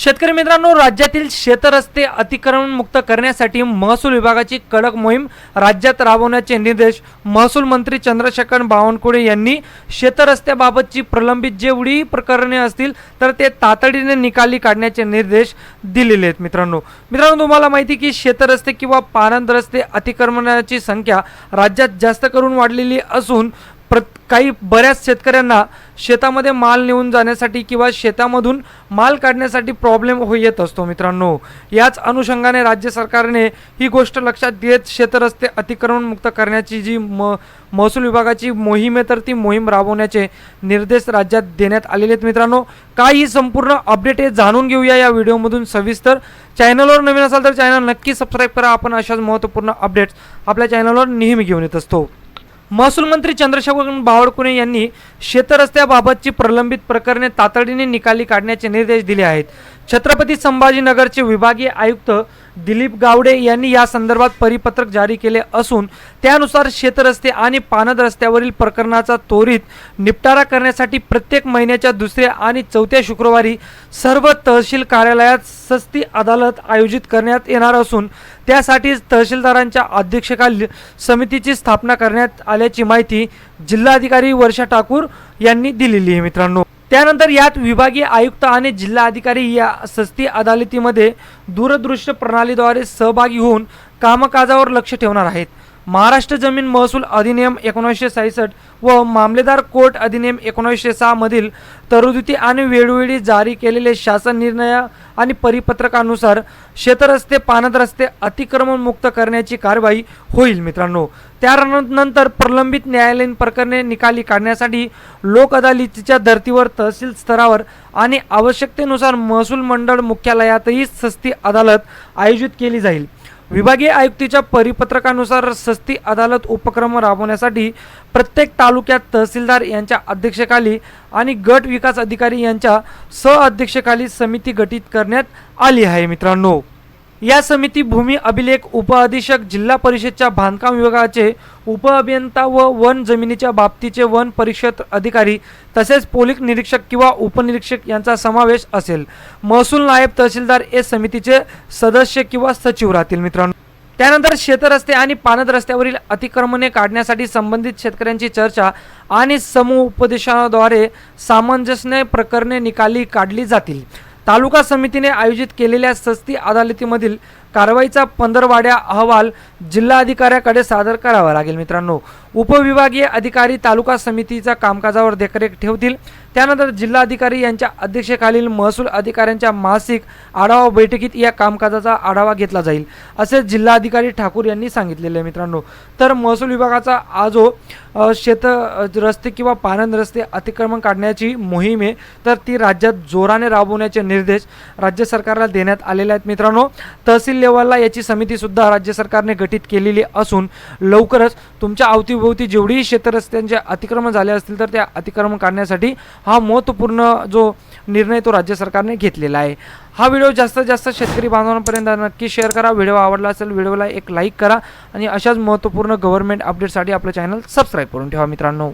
शेतकरी मित्रांनो राज्यातील शेतरस्ते अतिक्रमण मुक्त करण्यासाठी महसूल विभागाची कडक मोहीम राज्यात राबवण्याचे निर्देश महसूल मंत्री चंद्रशेखर बावनकुळे यांनी शेतरस्त्याबाबतची प्रलंबित जेवढी प्रकरणे असतील तर ते तातडीने निकाली काढण्याचे निर्देश दिलेले आहेत मित्रांनो. मित्रांनो तुम्हाला माहिती की शेतरस्ते किंवा पारंद रस्ते अतिक्रमणाची संख्या राज्यात जास्त करून वाढलेली असून प्रत काही बऱ्याच शेतकऱ्यांना शेतामध्ये माल नेऊन जाण्यासाठी किंवा शेतामधून माल काढण्यासाठी प्रॉब्लेम हो येत असतो मित्रांनो. याच अनुषंगाने राज्य सरकारने ही गोष्ट लक्षात घेत शेतरस्ते अतिक्रमण मुक्त करण्याची जी म महसूल विभागाची मोहीम आहे तर ती मोहीम राबवण्याचे निर्देश राज्यात देण्यात आलेले आहेत मित्रांनो. काय ही संपूर्ण अपडेट हे जाणून घेऊया या व्हिडिओमधून सविस्तर. चॅनलवर नवीन असाल तर चॅनल नक्की सबस्क्राईब करा. आपण अशाच महत्त्वपूर्ण अपडेट्स आपल्या चॅनलवर नेहमी घेऊन येत असतो. महसूल मंत्री चंद्रशेखर बावडकुळे यांनी शेतरस्त्याबाबतची प्रलंबित प्रकरणे तातडीने निकाली काढण्याचे निर्देश दिले आहेत. छत्रपती संभाजीनगरचे विभागीय आयुक्त दिलीप गावडे यांनी या संदर्भात परिपत्रक जारी केले असून त्यानुसार शेतरस्ते आणि पानद रस्त्यावरील प्रकरणाचा त्वरित निपटारा करण्यासाठी प्रत्येक महिन्याच्या दुसऱ्या आणि चौथ्या शुक्रवारी सर्व तहसील कार्यालयात सस्ती अदालत आयोजित करण्यात येणार असून त्यासाठी तहसीलदारांच्या अध्यक्षकाली समितीची स्थापना करण्यात आल्याची माहिती जिल्हाधिकारी वर्षा ठाकूर यांनी दिलेली आहे मित्रांनो. त्यानंतर यात विभागीय आयुक्त आणि जिल्हा अधिकारी या सस्ती अदालतीमध्ये दूरदृश्य प्रणालीद्वारे सहभागी होऊन कामकाजावर लक्ष ठेवणार आहेत. महाराष्ट्र जमीन महसूल अधिनियम एकोणीसशे सहासष्ट व मामलेदार कोर्ट अधिनियम एकोणीसशे सहामधील तरतुदी आणि वेळोवेळी जारी केलेले शासन निर्णय आणि परिपत्रकानुसार शेतरस्ते पानद रस्ते अतिक्रमण मुक्त करण्याची कारवाई होईल मित्रांनो. त्यानंतर प्रलंबित न्यायालयीन प्रकरणे निकाली काढण्यासाठी लोक अदालतीच्या धर्तीवर तहसील स्तरावर आणि आवश्यकतेनुसार महसूल मंडळ मुख्यालयातही सस्ती अदालत आयोजित केली जाईल. विभागीय आयुक्तीच्या परिपत्रकानुसार सस्ती अदालत उपक्रम राबवण्यासाठी प्रत्येक तालुक्यात तहसीलदार यांच्या अध्यक्षतेखाली आणि गट विकास अधिकारी यांच्या सहअध्यक्षतेखाली समिती गठीत करण्यात आली आहे मित्रांनो. या समिती भूमी अभिलेख उपअधीक्षक जिल्हा परिषदच्या बांधकाम विभागाचे उपअभियंता व वन जमिनीच्या बाबतीचे वन परिषद अधिकारी तसेच पोलीस निरीक्षक किंवा उपनिरीक्षक यांचा समावेश असेल. महसूल नायब तहसीलदार हे समितीचे सदस्य किंवा सचिव राहतील मित्रांनो. त्यानंतर शेतरस्ते आणि पानद रस्त्यावरील अतिक्रमणे काढण्यासाठी संबंधित शेतकऱ्यांची चर्चा आणि समूह उपदेशाद्वारे सामंजस्य प्रकरणे निकाली काढली जातील. तालुका समितीने आयोजित केलेल्या सस्ती अदालतीमधील कारवाईचा पंधरवाड्या अहवाल जिल्हाधिकाऱ्याकडे सादर करावा लागेल मित्रांनो. उपविभागीय अधिकारी तालुका समितीचा कामकाजावर देखरेख ठेवतील. त्यानंतर जिल्हाधिकारी यांच्या अध्यक्षतेखालील महसूल अधिकाऱ्यांच्या मासिक आढावा बैठकीत या कामकाजाचा आढावा घेतला जाईल असे जिल्हाधिकारी ठाकूर यांनी सांगितलेले आहे मित्रांनो. तर महसूल विभागाचा आजो हो, शेत रस्ते किंवा पानंद रस्ते अतिक्रमण काढण्याची मोहीम आहे. तर ती राज्यात जोराने राबवण्याचे निर्देश राज्य सरकारला देण्यात आलेले आहेत मित्रांनो. तहसील लेवलला याची समितीसुद्धा राज्य सरकारने गठीत केलेली असून लवकरच तुमच्या अवतीभोवती जेवढीही शेतरस्त्यांचे अतिक्रमण झाले असतील तर त्या अतिक्रमण काढण्यासाठी हा महत्त्वपूर्ण जो निर्णय तो राज्य सरकारने घेतलेला आहे. हा व्हिडिओ जास्तीत जास्त शेतकरी बांधवांपर्यंत नक्की शेअर करा. व्हिडिओ आवडला असेल व्हिडिओला एक लाईक करा आणि अशाच महत्त्वपूर्ण गव्हर्नमेंट अपडेटसाठी आपलं चॅनल सबस्क्राईब करून ठेवा मित्रांनो.